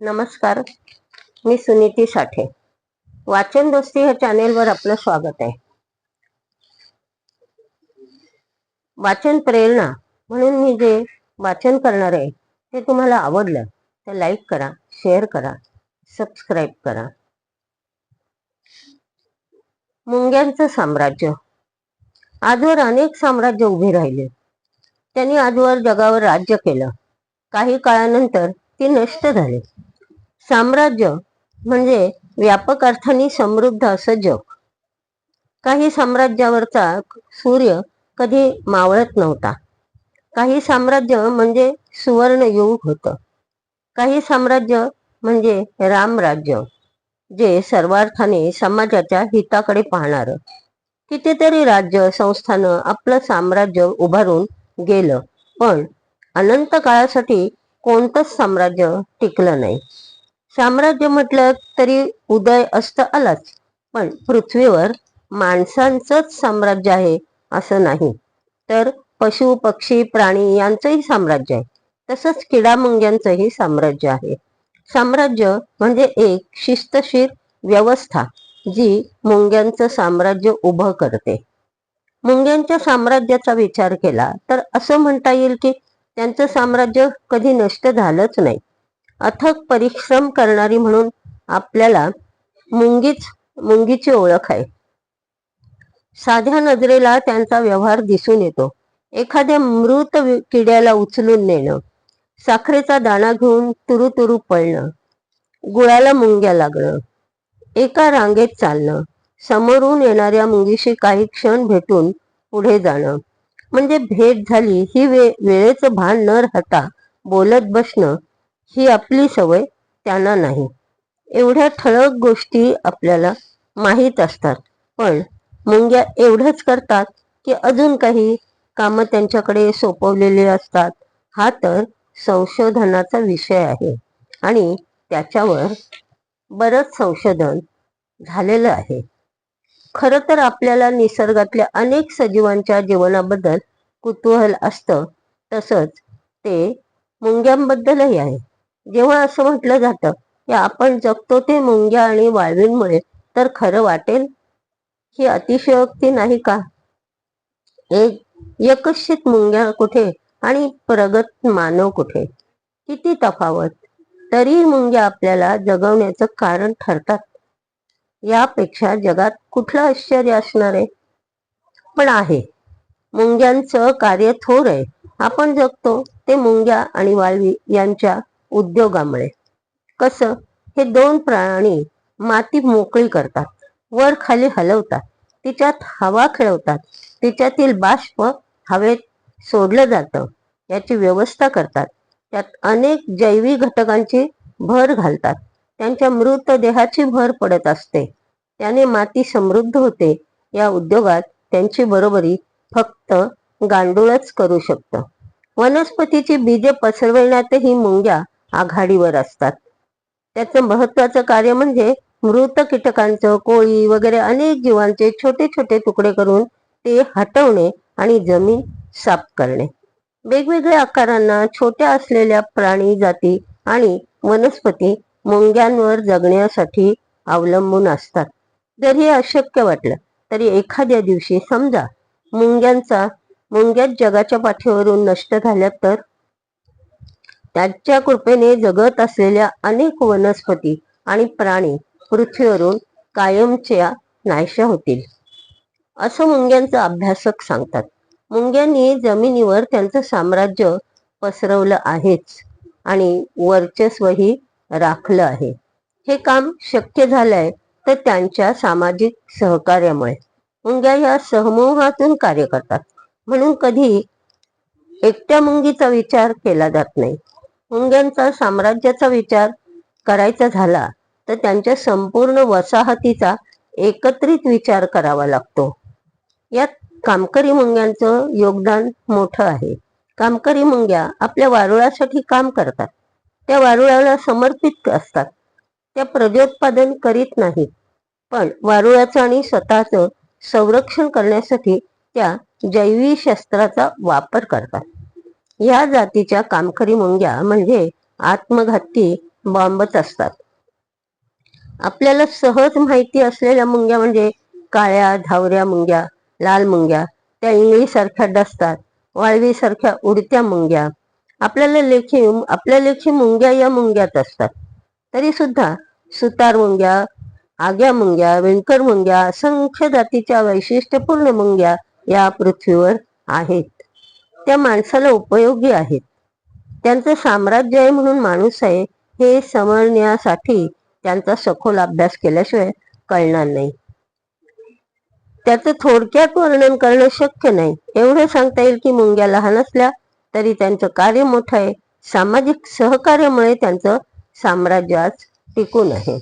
नमस्कार मी सुनीती साठे. वाचन दोस्ती ह्या चॅनेलवर आपलं स्वागत आहे. वाचन प्रेरणा म्हणून मी जे वाचन करणार आहे ते तुम्हाला आवडलं तर लाईक करा शेअर करा सबस्क्राईब करा. मुंग्यांचं साम्राज्य. आजवर अनेक साम्राज्य उभे राहिले. त्यांनी आजवर जगावर राज्य केलं. काही काळानंतर ते नष्ट झाले. साम्राज्य म्हणजे व्यापक अर्थाने समृद्ध असं जग. काही साम्राज्यावरचा सूर्य कधी मावळत नव्हता. काही साम्राज्य म्हणजे सुवर्ण युग होतं. काही साम्राज्य म्हणजे रामराज्य जे सर्वार्थाने समाजाच्या हिताकडे पाहणार. कितीतरी राज्य संस्थानं आपलं साम्राज्य उभारून गेलं पण अनंत काळासाठी कोणतंच साम्राज्य टिकलं नाही. साम्राज्य म्हटलं तरी उदय अस्त आलाच. पण पृथ्वीवर माणसांचंच साम्राज्य आहे असं नाही. तर पशु पक्षी प्राणी यांचंही साम्राज्य आहे. तसंच किडामुंग्यांचंही साम्राज्य आहे. साम्राज्य म्हणजे एक शिस्तशीर व्यवस्था जी मुंग्यांचं साम्राज्य उभं करते. मुंग्यांच्या साम्राज्याचा विचार केला तर असं म्हणता येईल की त्यांचं साम्राज्य कधी नष्ट झालंच नाही. अथक परिश्रम करणारी म्हणून आपल्याला मुंगीच मुंगीची ओळख आहे. साध्या नजरेला त्यांचा व्यवहार दिसून येतो. एखाद्या मृत किड्याला उचलून नेणं साखरेचा दाणा घेऊन तुरु तुरु पळणं गुळाला मुंग्या लागणं एका रांगेत चालणं समोरून येणाऱ्या मुंगीशी काही क्षण भेटून पुढे जाणं म्हणजे भेट झाली ही वे वेळेचं भान न राहता बोलत बसणं ही आपली सवय त्यांना नाही. एवढ्या ठळक गोष्टी आपल्याला माहीत असतात. पण मुंग्या एवढंच करतात की अजून काही कामं त्यांच्याकडे सोपवलेली असतात. हा तर संशोधनाचा विषय आहे. आणि त्याच्यावर बरंच संशोधन झालेलं आहे. खरं तर आपल्याला निसर्गातल्या अनेक सजीवांच्या जीवनाबद्दल कुतूहल असतं. तसंच ते मुंग्यांबद्दलही आहे. जेव्हा असं म्हटलं जातं की आपण जगतो ते मुंग्या आणि वाळवींमुळे तर खरं वाटेल? ही अतिशयोक्ती नाही का? एक यकशित मुंग्या कुठे आणि प्रगत मानव कुठे? किती तफावत? तरी मुंग्या आपल्याला जगवण्याचं कारण ठरतात. यापेक्षा जगात कुठलं आश्चर्य असणार आहे? पण आहे. मुंग्यांचं कार्य थोर आहे. आपण जगतो ते मुंग्या आणि वाळवी यांच्या उद्योगामुळे. कसं? हे दोन प्राणी माती मोकळी करतात वर खाली हलवतात तिच्यात हवा खेळवतात तिच्यातील बाष्प हवेत सोडलं जातं याची व्यवस्था करतात. त्यात अनेक जैविक घटकांची भर घालतात. त्यांच्या मृतदेहाची भर पडत असते. त्याने माती समृद्ध होते. या उद्योगात त्यांची बरोबरी फक्त गांडूळच करू शकतं. वनस्पतीची बीजे पसरविण्यातही मुंग्या आघाडीवर असतात. त्याचं महत्वाचं कार्य म्हणजे मृत कीटकांचं कोळी वगैरे अनेक जीवांचे छोटे छोटे तुकडे करून ते हटवणे आणि जमीन साफ करणे. वेगवेगळ्या आकारांना छोट्या असलेल्या प्राणी जाती आणि वनस्पती मुंग्यांवर जगण्यासाठी अवलंबून असतात. जर हे अशक्य वाटलं तरी एखाद्या दिवशी समजा मुंग्यांचा मुंग्यात जगाच्या पाठीवरून नष्ट झाल्या तर त्याच्या कृपेने जगत असलेल्या अनेक वनस्पती आणि प्राणी पृथ्वीवरून कायमच्या नाहीशा होतील. असं मुंग्यांचा अभ्यासक सांगतात. मुंग्यांनी जमिनीवर त्यांचं साम्राज्य पसरवलं आहेच आणि वर्चस्वही राखलं आहे. हे काम शक्य झालंय तर त्यांच्या सामाजिक सहकार्यामुळे. मुंग्या या समूहातून कार्य करतात. म्हणून कधी एकट्या मुंगीचा विचार केला जात नाही. मुंग्यांचा साम्राज्याचा विचार करायचा झाला तर त्यांच्या संपूर्ण वसाहतीचा एकत्रित विचार करावा लागतो. यात कामकरी मुंग्यांचं योगदान मोठं आहे. कामकरी मुंग्या आपल्या वारुळासाठी काम करतात. त्या वारुळाला समर्पित असतात. त्या प्रजोत्पादन करीत नाहीत. पण वारुळाचं आणि स्वतःचं संरक्षण करण्यासाठी त्या जैवी शस्त्राचा वापर करतात. या जातीच्या कामकरी मुंग्या म्हणजे आत्मघाती बॉम्बच असतात. आपल्याला सहज माहिती असलेल्या मुंग्या म्हणजे काळ्या धावऱ्या मुंग्या लाल मुंग्या त्या इंगळीसारख्या डसतात वाळवीसारख्या उडत्या मुंग्या. आपल्याला लेखी आपल्या लेखी मुंग्या या मुंग्यात असतात. तरी सुद्धा सुतार मुंग्या आग्या मुंग्या विणकर मुंग्या असंख्य जातीच्या वैशिष्ट्यपूर्ण मुंग्या या पृथ्वीवर आहेत. त्या माणसाला उपयोगी आहेत. त्यांचं साम्राज्य आहे म्हणून माणूस आहे हे समजण्यासाठी त्यांचा सखोल अभ्यास केल्याशिवाय कळणार नाही. त्याचं थोडक्यात वर्णन करणं शक्य नाही. एवढं सांगता येईल की मुंग्या लहान असल्या तरी त्यांचं कार्य मोठं आहे. सामाजिक सहकार्यामुळे त्यांचं साम्राज्य आज टिकून आहे.